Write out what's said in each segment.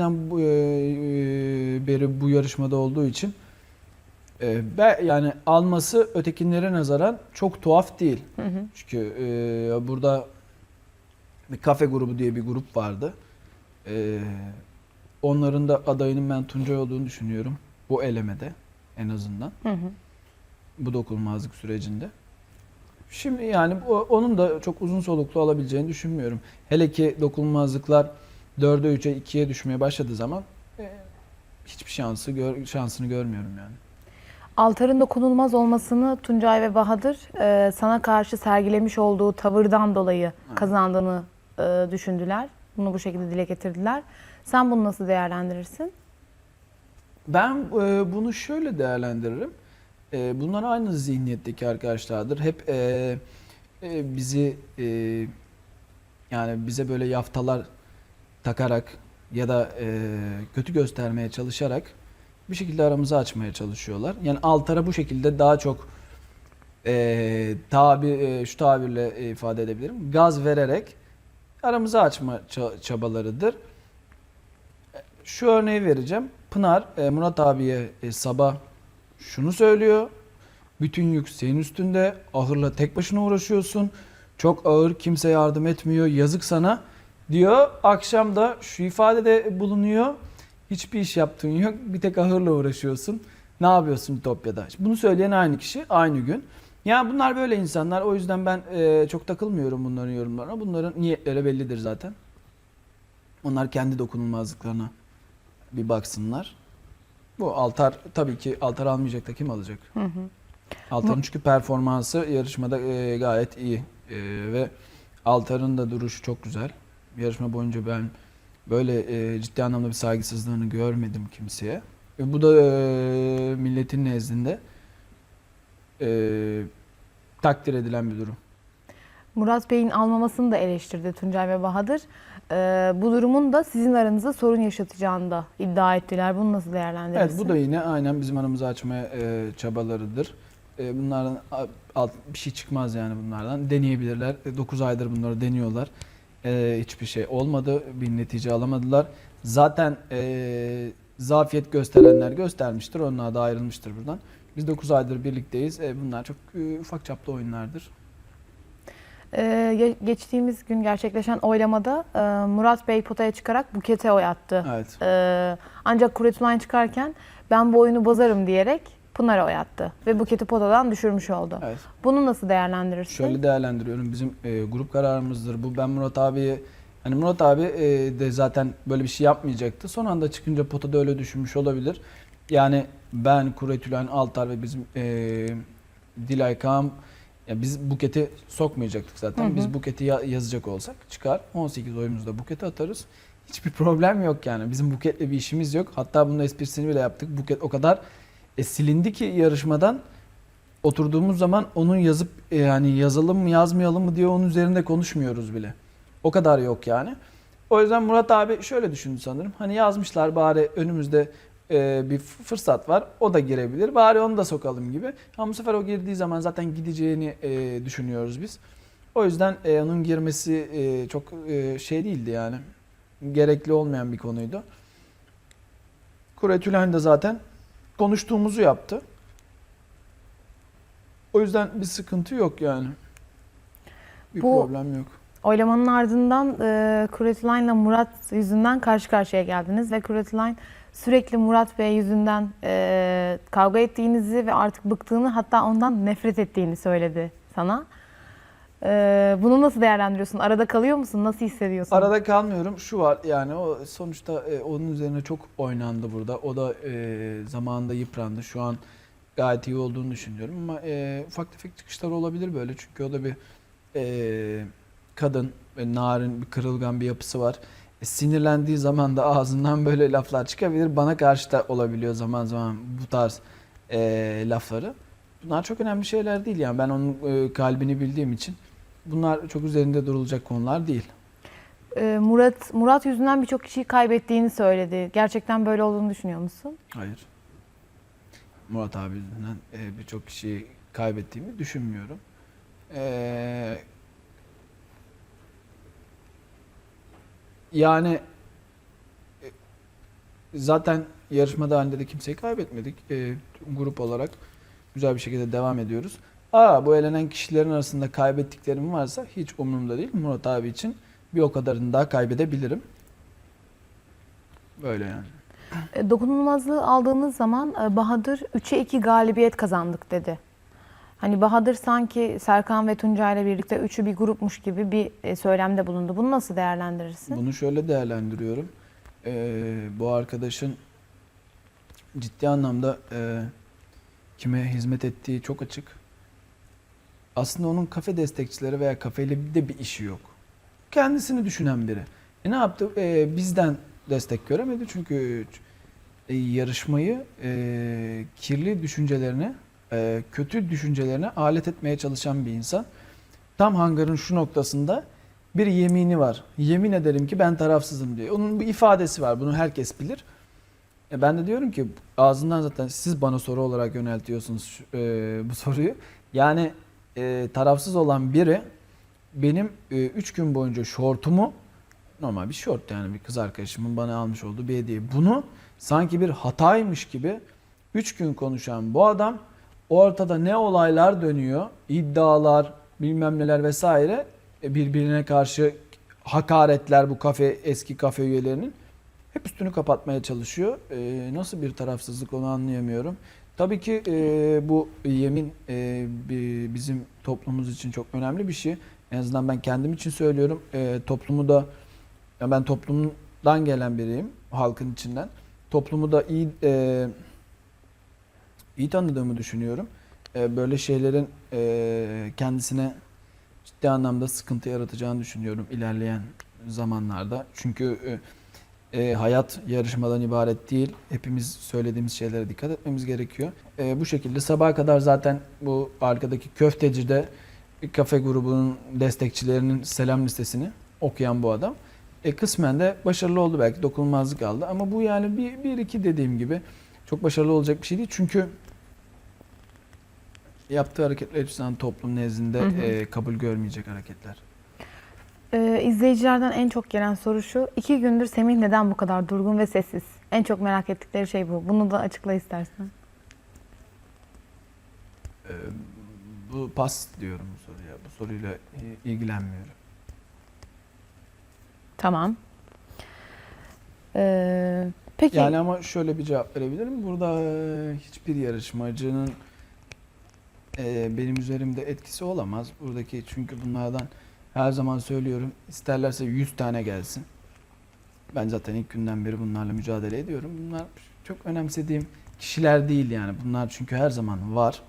günden e, e, beri bu yarışmada olduğu için e, be, yani alması ötekilere nazaran çok tuhaf değil. Hı hı. Çünkü e, burada bir kafe grubu diye bir grup vardı. E, onların da adayının ben Tuncay olduğunu düşünüyorum. Bu elemede en azından. Hı hı. Bu dokunulmazlık sürecinde. Şimdi yani onun da çok uzun soluklu alabileceğini düşünmüyorum. Hele ki dokunulmazlıklar 4'e 3'e 2'ye düşmeye başladığı zaman e, hiçbir şansı gör, şansını görmüyorum yani. Altar'ın dokunulmaz olmasını Tuncay ve Bahadır e, sana karşı sergilemiş olduğu tavırdan dolayı kazandığını e, düşündüler. Bunu bu şekilde dile getirdiler. Sen bunu nasıl değerlendirirsin? Ben e, bunu şöyle değerlendiririm. E, bunlar aynı zihniyetteki arkadaşlardır. Hep e, e, bizi e, yani bize böyle yaftalar takarak ya da e, kötü göstermeye çalışarak bir şekilde aramızı açmaya çalışıyorlar. Yani Altar'a bu şekilde daha çok e, tabi e, şu tabirle e, ifade edebilirim. Gaz vererek aramızı açma ça- çabalarıdır. Şu örneği vereceğim. Pınar e, Murat abiye e, sabah şunu söylüyor. Bütün yük senin üstünde. Ahırla tek başına uğraşıyorsun. Çok ağır kimse yardım etmiyor. Yazık sana diyor. Akşam da şu ifadede bulunuyor. Hiçbir iş yaptığın yok. Bir tek ahırla uğraşıyorsun. Ne yapıyorsun Ütopya'da? Bunu söyleyen aynı kişi aynı gün. Yani bunlar böyle insanlar. O yüzden ben e, çok takılmıyorum bunların yorumlarına. Bunların niyetleri bellidir zaten. Onlar kendi dokunulmazlıklarına bir baksınlar. Bu altar tabii ki altar almayacak da kim alacak? Hı hı. Altar'ın çünkü performansı yarışmada e, gayet iyi E, ve Altar'ın da duruşu çok güzel. Yarışma boyunca ben böyle e, ciddi anlamda bir saygısızlığını görmedim kimseye. E, bu da e, milletin nezdinde e, takdir edilen bir durum. Murat Bey'in almamasını da eleştirdi Tuncay ve Bahadır. E, bu durumun da sizin aranızda sorun yaşatacağını da iddia ettiler. Bunu nasıl değerlendirirsin? Evet bu da yine aynen bizim aramızı açmaya e, çabalarıdır. E, bunlardan alt, bir şey çıkmaz yani bunlardan. Deneyebilirler. 9 aydır bunları deniyorlar. E, hiçbir şey olmadı. Bir netice alamadılar. Zaten e, zafiyet gösterenler göstermiştir. Onlar da ayrılmıştır buradan. Biz 9 aydır birlikteyiz. E, bunlar çok e, ufak çaplı oyunlardır. Ee, geçtiğimiz gün gerçekleşen oylamada e, Murat Bey potaya çıkarak Buket'e oy attı. Evet. Ee, ancak Kuretülen çıkarken ben bu oyunu bozarım diyerek Pınar'a oy attı. Ve Buket'i potadan düşürmüş oldu. Evet. Bunu nasıl değerlendirirsin? Şöyle değerlendiriyorum. Bizim e, grup kararımızdır. Bu ben Murat abiye hani Murat abi e, de zaten böyle bir şey yapmayacaktı. Son anda çıkınca potada öyle düşünmüş olabilir. Yani ben Kuretülen Altar ve bizim e, Dilay Kaan ya biz buketi sokmayacaktık zaten. Hı hı. Biz buketi ya- yazacak olsak çıkar 18 oyumuzda buketi atarız. Hiçbir problem yok yani. Bizim buketle bir işimiz yok. Hatta bunun esprisini bile yaptık. Buket o kadar e, silindi ki yarışmadan oturduğumuz zaman onun yazıp e, yani yazalım mı yazmayalım mı diye onun üzerinde konuşmuyoruz bile. O kadar yok yani. O yüzden Murat abi şöyle düşündü sanırım. Hani yazmışlar bari önümüzde e, bir fırsat var. O da girebilir. Bari onu da sokalım gibi. Ama bu sefer o girdiği zaman zaten gideceğini e, düşünüyoruz biz. O yüzden e, onun girmesi e, çok e, şey değildi yani. Gerekli olmayan bir konuydu. Kuretülen de zaten konuştuğumuzu yaptı. O yüzden bir sıkıntı yok yani. Bir Bu- problem yok. Oylamanın ardından e, Kuretülen'le Murat yüzünden karşı karşıya geldiniz ve Kuretülen sürekli Murat Bey yüzünden e, kavga ettiğinizi ve artık bıktığını hatta ondan nefret ettiğini söyledi sana. E, bunu nasıl değerlendiriyorsun? Arada kalıyor musun? Nasıl hissediyorsun? Arada kalmıyorum. Şu var yani o sonuçta e, onun üzerine çok oynandı burada. O da e, zamanında yıprandı. Şu an gayet iyi olduğunu düşünüyorum ama e, ufak tefek çıkışlar olabilir böyle. Çünkü o da bir e, kadın ve narin bir kırılgan bir yapısı var. E, sinirlendiği zaman da ağzından böyle laflar çıkabilir. Bana karşı da olabiliyor zaman zaman bu tarz e, lafları. Bunlar çok önemli şeyler değil yani ben onun e, kalbini bildiğim için bunlar çok üzerinde durulacak konular değil. E, Murat Murat yüzünden birçok kişiyi kaybettiğini söyledi. Gerçekten böyle olduğunu düşünüyor musun? Hayır. Murat abi yüzünden e, birçok kişiyi kaybettiğimi düşünmüyorum. E, yani e, zaten yarışmada halinde de kimseyi kaybetmedik. Grup olarak güzel bir şekilde devam ediyoruz. Aa bu elenen kişilerin arasında kaybettiklerim varsa hiç umurumda değil. Murat abi için bir o kadarını daha kaybedebilirim. Böyle yani. E, Dokunulmazlığı aldığınız zaman e, Bahadır 3'e 2 galibiyet kazandık dedi. Hani Bahadır sanki Serkan ve Tuncay ile birlikte üçü bir grupmuş gibi bir e, söylemde bulundu. Bunu nasıl değerlendirirsin? Bunu şöyle değerlendiriyorum. Ee, bu arkadaşın ciddi anlamda e, kime hizmet ettiği çok açık. Aslında onun kafe destekçileri veya kafeyle de bir işi yok. Kendisini düşünen biri. E ne yaptı? E, bizden destek göremedi çünkü e, yarışmayı e, kirli düşüncelerine, e, kötü düşüncelerine alet etmeye çalışan bir insan. Tam hangarın şu noktasında bir yemini var. Yemin ederim ki ben tarafsızım diyor. Onun bir ifadesi var. Bunu herkes bilir. E ben de diyorum ki ağzından zaten siz bana soru olarak yöneltiyorsunuz e, bu soruyu. Yani e, tarafsız olan biri benim 3 gün boyunca şortumu normal bir şort yani bir kız arkadaşımın bana almış olduğu bir hediye. Bunu sanki bir hataymış gibi 3 gün konuşan bu adam ortada ne olaylar dönüyor, iddialar, bilmem neler vesaire e, birbirine karşı hakaretler bu kafe eski kafe üyelerinin hep üstünü kapatmaya çalışıyor. E, nasıl bir tarafsızlık onu anlayamıyorum. Tabii ki e, bu yemin e, bi- bizim toplumumuz için çok önemli bir şey. En azından ben kendim için söylüyorum. E, toplumu da ya ben toplumdan gelen biriyim, halkın içinden. Toplumu da iyi e, iyi tanıdığımı düşünüyorum. E, böyle şeylerin e, kendisine ciddi anlamda sıkıntı yaratacağını düşünüyorum ilerleyen zamanlarda. Çünkü e, e, hayat yarışmadan ibaret değil. Hepimiz söylediğimiz şeylere dikkat etmemiz gerekiyor. E, bu şekilde sabaha kadar zaten bu arkadaki köftecide kafe grubunun destekçilerinin selam listesini okuyan bu adam. E, kısmen de başarılı oldu belki dokunulmazlık aldı ama bu yani bir, bir iki dediğim gibi çok başarılı olacak bir şey değil. Çünkü yaptığı hareketler hiçbir zaman toplum nezdinde Hı hı. e, kabul görmeyecek hareketler. Ee, izleyicilerden en çok gelen soru şu. iki gündür Semih neden bu kadar durgun ve sessiz? En çok merak ettikleri şey bu. Bunu da açıkla istersen. E, bu pas diyorum bu soruya. Bu soruyla i- ilgilenmiyorum. Tamam. Ee, peki. Yani ama şöyle bir cevap verebilirim. Burada e, hiçbir yarışmacının e, benim üzerimde etkisi olamaz. Buradaki çünkü bunlardan her zaman söylüyorum. isterlerse 100 tane gelsin. Ben zaten ilk günden beri bunlarla mücadele ediyorum. Bunlar çok önemsediğim kişiler değil yani. Bunlar çünkü her zaman var.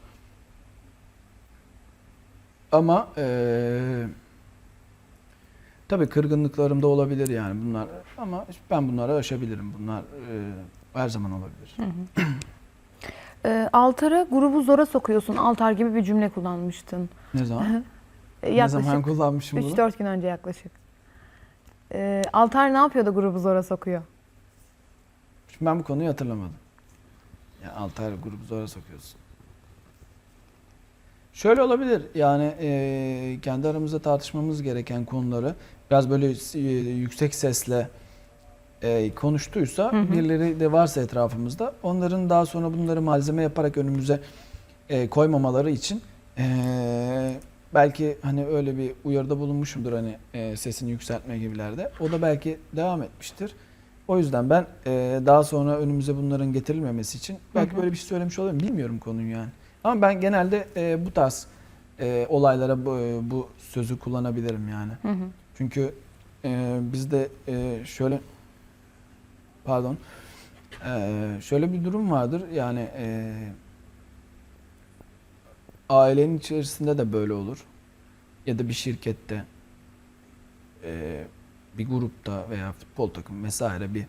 Ama e, tabii kırgınlıklarım da olabilir yani bunlar. Ama ben bunları aşabilirim. Bunlar e, her zaman olabilir. Ee, Altar'a grubu zora sokuyorsun. Altar gibi bir cümle kullanmıştın. Ne zaman? Ee, ne zaman yaklaşık kullanmışım bunu? 3-4 gün önce yaklaşık. Ee, Altar ne yapıyor da grubu zora sokuyor? Şimdi ben bu konuyu hatırlamadım. Ya Altar grubu zora sokuyorsun. Şöyle olabilir yani e, kendi aramızda tartışmamız gereken konuları biraz böyle e, yüksek sesle e, konuştuysa Hı hı. birileri de varsa etrafımızda onların daha sonra bunları malzeme yaparak önümüze e, koymamaları için e, belki hani öyle bir uyarıda bulunmuşumdur hani e, sesini yükseltme gibilerde. O da belki devam etmiştir. O yüzden ben e, daha sonra önümüze bunların getirilmemesi için belki Hı hı. böyle bir şey söylemiş olabilirim. Bilmiyorum konuyu yani. Ama ben genelde e, bu tarz e, olaylara bu, bu sözü kullanabilirim yani. Hı hı. Çünkü e, bizde e, şöyle pardon e, şöyle bir durum vardır yani e, ailenin içerisinde de böyle olur ya da bir şirkette e, bir grupta veya futbol takımı vesaire bir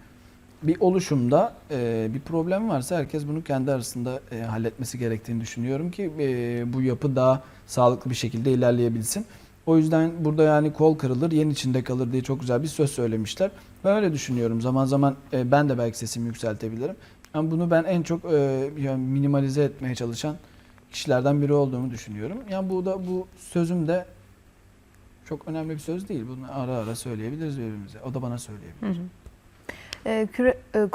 bir oluşumda e, bir problem varsa herkes bunu kendi arasında e, halletmesi gerektiğini düşünüyorum ki e, bu yapı daha sağlıklı bir şekilde ilerleyebilsin. O yüzden burada yani kol kırılır, yen içinde kalır diye çok güzel bir söz söylemişler. Ben öyle düşünüyorum. Zaman zaman e, ben de belki sesimi yükseltebilirim. Ama bunu ben en çok e, yani minimalize etmeye çalışan kişilerden biri olduğumu düşünüyorum. Yani bu da bu sözüm de çok önemli bir söz değil. Bunu ara ara söyleyebiliriz birbirimize. O da bana söyleyebilir. Hı hı. Ee, küre, e,